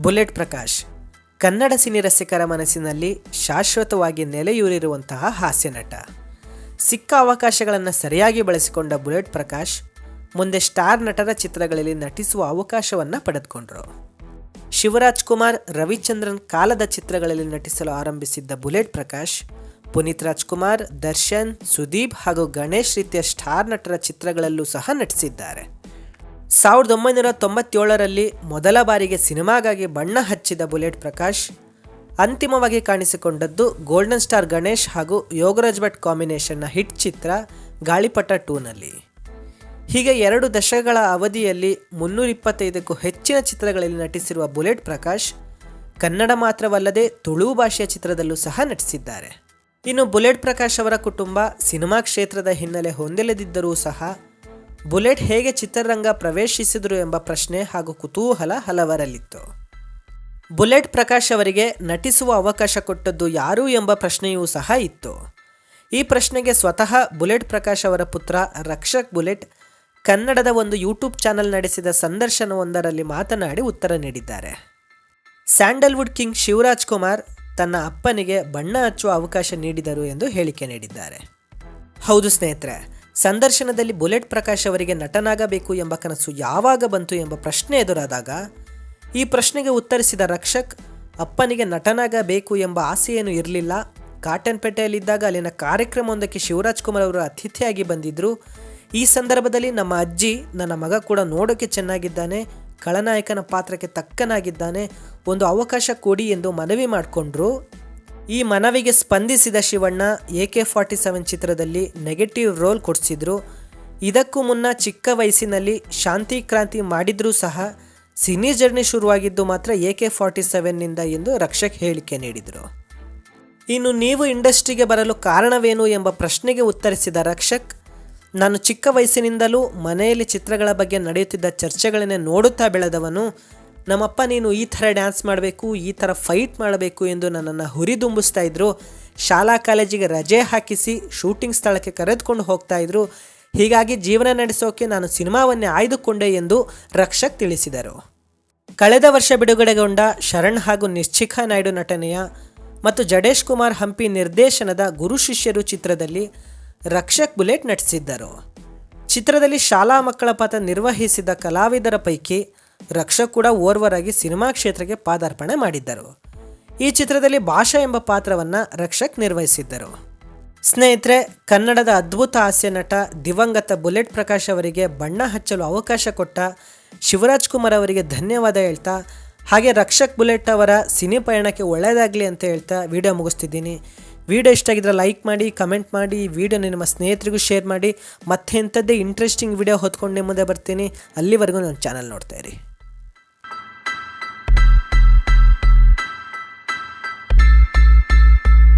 Bullet Prakash. Kannada cine ರಸಿಕರ ಮನಸ್ಸಿನಲ್ಲಿ ಶಾಶ್ವತವಾಗಿ ನೆಲೆಯೂರಿರುವಂತಹ ಹಾಸ್ಯ ನಟ. ಸಿಕ್ಕ ಅವಕಾಶಗಳನ್ನು ಸರಿಯಾಗಿ ಬಳಸಿಕೊಂಡ ಬುಲೆಟ್ ಪ್ರಕಾಶ್ ಮುಂದೆ ಸ್ಟಾರ್ ನಟರ ಚಿತ್ರಗಳಲ್ಲಿ ನಟಿಸುವ ಅವಕಾಶವನ್ನು ಪಡೆದುಕೊಂಡರು. ಶಿವರಾಜ್ ಕುಮಾರ್, ರವಿಚಂದ್ರನ್ ಕಾಲದ ಚಿತ್ರಗಳಲ್ಲಿ ನಟಿಸಲು ಆರಂಭಿಸಿದ್ದ ಬುಲೆಟ್ ಪ್ರಕಾಶ್, ಪುನೀತ್ ರಾಜ್ಕುಮಾರ್ ದರ್ಶನ್, ಸುದೀಪ್ ಹಾಗೂ ಗಣೇಶ್ ರೀತಿಯ ಸ್ಟಾರ್ ನಟರ ಚಿತ್ರಗಳಲ್ಲೂ ಸಹ ನಟಿಸಿದ್ದಾರೆ. ಸಾವಿರದ ಒಂಬೈನೂರ ತೊಂಬತ್ತೇಳರಲ್ಲಿ ಮೊದಲ ಬಾರಿಗೆ ಸಿನಿಮಾಗಾಗಿ ಬಣ್ಣ ಹಚ್ಚಿದ ಬುಲೆಟ್ ಪ್ರಕಾಶ್, ಅಂತಿಮವಾಗಿ ಕಾಣಿಸಿಕೊಂಡದ್ದು ಗೋಲ್ಡನ್ ಸ್ಟಾರ್ ಗಣೇಶ್ ಹಾಗೂ ಯೋಗರಾಜ್ ಭಟ್ ಕಾಂಬಿನೇಷನ್ನ ಹಿಟ್ ಚಿತ್ರ ಗಾಳಿಪಟ ಟೂನಲ್ಲಿ. ಹೀಗೆ ಎರಡು ದಶಕಗಳ ಅವಧಿಯಲ್ಲಿ ಮುನ್ನೂರ ಇಪ್ಪತ್ತೈದಕ್ಕೂ ಹೆಚ್ಚಿನ ಚಿತ್ರಗಳಲ್ಲಿ ನಟಿಸಿರುವ ಬುಲೆಟ್ ಪ್ರಕಾಶ್, ಕನ್ನಡ ಮಾತ್ರವಲ್ಲದೆ ತುಳು ಭಾಷೆಯ ಚಿತ್ರದಲ್ಲೂ ಸಹ ನಟಿಸಿದ್ದಾರೆ. ಇನ್ನು ಬುಲೆಟ್ ಪ್ರಕಾಶ್ ಅವರ ಕುಟುಂಬ ಸಿನಿಮಾ ಕ್ಷೇತ್ರದ ಹಿನ್ನೆಲೆ ಹೊಂದಿಲ್ಲದಿದ್ದರೂ ಸಹ ಬುಲೆಟ್ ಹೇಗೆ ಚಿತ್ರರಂಗ ಪ್ರವೇಶಿಸಿದರು ಎಂಬ ಪ್ರಶ್ನೆ ಹಾಗೂ ಕುತೂಹಲ ಹಲವರಲ್ಲಿತ್ತು. ಬುಲೆಟ್ ಪ್ರಕಾಶ್ ಅವರಿಗೆ ನಟಿಸುವ ಅವಕಾಶ ಕೊಟ್ಟದ್ದು ಯಾರು ಎಂಬ ಪ್ರಶ್ನೆಯೂ ಸಹ ಇತ್ತು. ಈ ಪ್ರಶ್ನೆಗೆ ಸ್ವತಃ ಬುಲೆಟ್ ಪ್ರಕಾಶ್ ಅವರ ಪುತ್ರ ರಕ್ಷಕ್ ಬುಲೆಟ್ ಕನ್ನಡದ ಒಂದು ಯೂಟ್ಯೂಬ್ ಚಾನೆಲ್ ನಡೆಸಿದ ಸಂದರ್ಶನವೊಂದರಲ್ಲಿ ಮಾತನಾಡಿ ಉತ್ತರ ನೀಡಿದ್ದಾರೆ. ಸ್ಯಾಂಡಲ್ವುಡ್ ಕಿಂಗ್ ಶಿವರಾಜ್ ಕುಮಾರ್ ತನ್ನ ಅಪ್ಪನಿಗೆ ಬಣ್ಣ ಹಚ್ಚುವ ಅವಕಾಶ ನೀಡಿದರು ಎಂದು ಹೇಳಿಕೆ ನೀಡಿದ್ದಾರೆ. ಹೌದು ಸ್ನೇಹಿತರೆ ಸಂದರ್ಶನದಲ್ಲಿ ಬುಲೆಟ್ ಪ್ರಕಾಶ್ ಅವರಿಗೆ ನಟನಾಗಬೇಕು ಎಂಬ ಕನಸು ಯಾವಾಗ ಬಂತು ಎಂಬ ಪ್ರಶ್ನೆ ಎದುರಾದಾಗ, ಈ ಪ್ರಶ್ನೆಗೆ ಉತ್ತರಿಸಿದ ರಕ್ಷಕ್, ಅಪ್ಪನಿಗೆ ನಟನಾಗಬೇಕು ಎಂಬ ಆಸೆಯೇನು ಇರಲಿಲ್ಲ. ಕಾಟನ್ಪೇಟೆಯಲ್ಲಿದ್ದಾಗ ಅಲ್ಲಿನ ಕಾರ್ಯಕ್ರಮವೊಂದಕ್ಕೆ ಶಿವರಾಜ್ ಕುಮಾರ್ ಅವರು ಅತಿಥಿಯಾಗಿ ಬಂದಿದ್ದರು ಈ ಸಂದರ್ಭದಲ್ಲಿ ನಮ್ಮ ಅಜ್ಜಿ, ನನ್ನ ಮಗ ಕೂಡ ನೋಡೋಕ್ಕೆ ಚೆನ್ನಾಗಿದ್ದಾನೆ, ಖಳನಾಯಕನ ಪಾತ್ರಕ್ಕೆ ತಕ್ಕನಾಗಿದ್ದಾನೆ, ಒಂದು ಅವಕಾಶ ಕೊಡಿ ಎಂದು ಮನವಿ ಮಾಡಿಕೊಂಡ್ರು. ಈ ಮನವಿಗೆ ಸ್ಪಂದಿಸಿದ Shivanna A K forty seven ಚಿತ್ರದಲ್ಲಿ ನೆಗೆಟಿವ್ ರೋಲ್ ಕೊಡಿಸಿದ್ರು. ಇದಕ್ಕೂ ಮುನ್ನ ಚಿಕ್ಕ ವಯಸ್ಸಿನಲ್ಲಿ ಶಾಂತಿ ಕ್ರಾಂತಿ ಮಾಡಿದ್ರೂ ಸಹ ಸಿನಿ ಜರ್ನಿ ಶುರುವಾಗಿದ್ದು ಮಾತ್ರ ಎ ಕೆ ಫಾರ್ಟಿ ಸೆವೆನ್ನಿಂದ ಎಂದು ರಕ್ಷಕ್ ಹೇಳಿಕೆ ನೀಡಿದರು. ಇನ್ನು ನೀವು ಇಂಡಸ್ಟ್ರಿಗೆ ಬರಲು ಕಾರಣವೇನು ಎಂಬ ಪ್ರಶ್ನೆಗೆ ಉತ್ತರಿಸಿದ ರಕ್ಷಕ್, ನಾನು ಚಿಕ್ಕ ವಯಸ್ಸಿನಿಂದಲೂ ಮನೆಯಲ್ಲಿ ಚಿತ್ರಗಳ ಬಗ್ಗೆ ನಡೆಯುತ್ತಿದ್ದ ಚರ್ಚೆಗಳನ್ನೇ ನೋಡುತ್ತಾ ಬೆಳೆದವನು ನಮ್ಮಪ್ಪ, ನೀನು ಈ ಥರ ಡ್ಯಾನ್ಸ್ ಮಾಡಬೇಕು, ಈ ಥರ ಫೈಟ್ ಮಾಡಬೇಕು ಎಂದು ನನ್ನನ್ನು ಹುರಿದುಂಬಿಸ್ತಾ ಇದ್ದರು ಶಾಲಾ ಕಾಲೇಜಿಗೆ ರಜೆ ಹಾಕಿಸಿ ಶೂಟಿಂಗ್ ಸ್ಥಳಕ್ಕೆ ಕರೆದುಕೊಂಡು ಹೋಗ್ತಾ ಇದ್ದರು ಹೀಗಾಗಿ ಜೀವನ ನಡೆಸೋಕೆ ನಾನು ಸಿನಿಮಾವನ್ನೇ ಆಯ್ದುಕೊಂಡೆ ಎಂದು ರಕ್ಷಕ್ ತಿಳಿಸಿದರು. ಕಳೆದ ವರ್ಷ ಬಿಡುಗಡೆಗೊಂಡ ಶರಣ್ ಹಾಗೂ ನಿಶ್ಚಿಖಾ ನಾಯ್ಡು ನಟನೆಯ ಮತ್ತು ಜಡೇಶ್ ಕುಮಾರ್ ಹಂಪಿ ನಿರ್ದೇಶನದ ಗುರು ಶಿಷ್ಯರು ಚಿತ್ರದಲ್ಲಿ ರಕ್ಷಕ್ ಬುಲೆಟ್ ನಟಿಸಿದ್ದರು. ಚಿತ್ರದಲ್ಲಿ ಶಾಲಾ ಮಕ್ಕಳ ಪಾತ್ರ ನಿರ್ವಹಿಸಿದ ಕಲಾವಿದರ ಪೈಕಿ ರಕ್ಷಕ್ ಕೂಡ ಓರ್ವರಾಗಿ ಸಿನಿಮಾ ಕ್ಷೇತ್ರಕ್ಕೆ ಪಾದಾರ್ಪಣೆ ಮಾಡಿದ್ದರು. ಈ ಚಿತ್ರದಲ್ಲಿ ಭಾಷಾ ಎಂಬ ಪಾತ್ರವನ್ನು ರಕ್ಷಕ್ ನಿರ್ವಹಿಸಿದ್ದರು. ಸ್ನೇಹಿತರೆ, ಕನ್ನಡದ ಅದ್ಭುತ ಹಾಸ್ಯ ನಟ ದಿವಂಗತ ಬುಲೆಟ್ ಪ್ರಕಾಶ್ ಅವರಿಗೆ ಬಣ್ಣ ಹಚ್ಚಲು ಅವಕಾಶ ಕೊಟ್ಟ ಶಿವರಾಜ್ ಕುಮಾರ್ ಅವರಿಗೆ ಧನ್ಯವಾದ ಹೇಳ್ತಾ, ಹಾಗೆ ರಕ್ಷಕ್ ಬುಲೆಟ್ ಅವರ ಸಿನಿ ಪಯಣಕ್ಕೆ ಒಳ್ಳೆಯದಾಗಲಿ ಅಂತ ಹೇಳ್ತಾ ವಿಡಿಯೋ ಮುಗಿಸ್ತಿದ್ದೀನಿ. ವಿಡಿಯೋ ಇಷ್ಟ ಆಗಿದ್ರೆ ಲೈಕ್ ಮಾಡಿ, ಕಮೆಂಟ್ ಮಾಡಿ, ಈ ವಿಡಿಯೋ ನಿಮ್ಮ ಸ್ನೇಹಿತರಿಗೂ ಶೇರ್ ಮಾಡಿ. ಮತ್ತೆ ಇಂಥದ್ದೇ ಇಂಟ್ರೆಸ್ಟಿಂಗ್ ವಿಡಿಯೋ ಹೊತ್ಕೊಂಡು ನಿಮ್ಮದೇ ಬರ್ತೀನಿ. ಅಲ್ಲಿವರೆಗೂ ನನ್ನ ಚಾನಲ್ ನೋಡ್ತಾ ಇರಿ.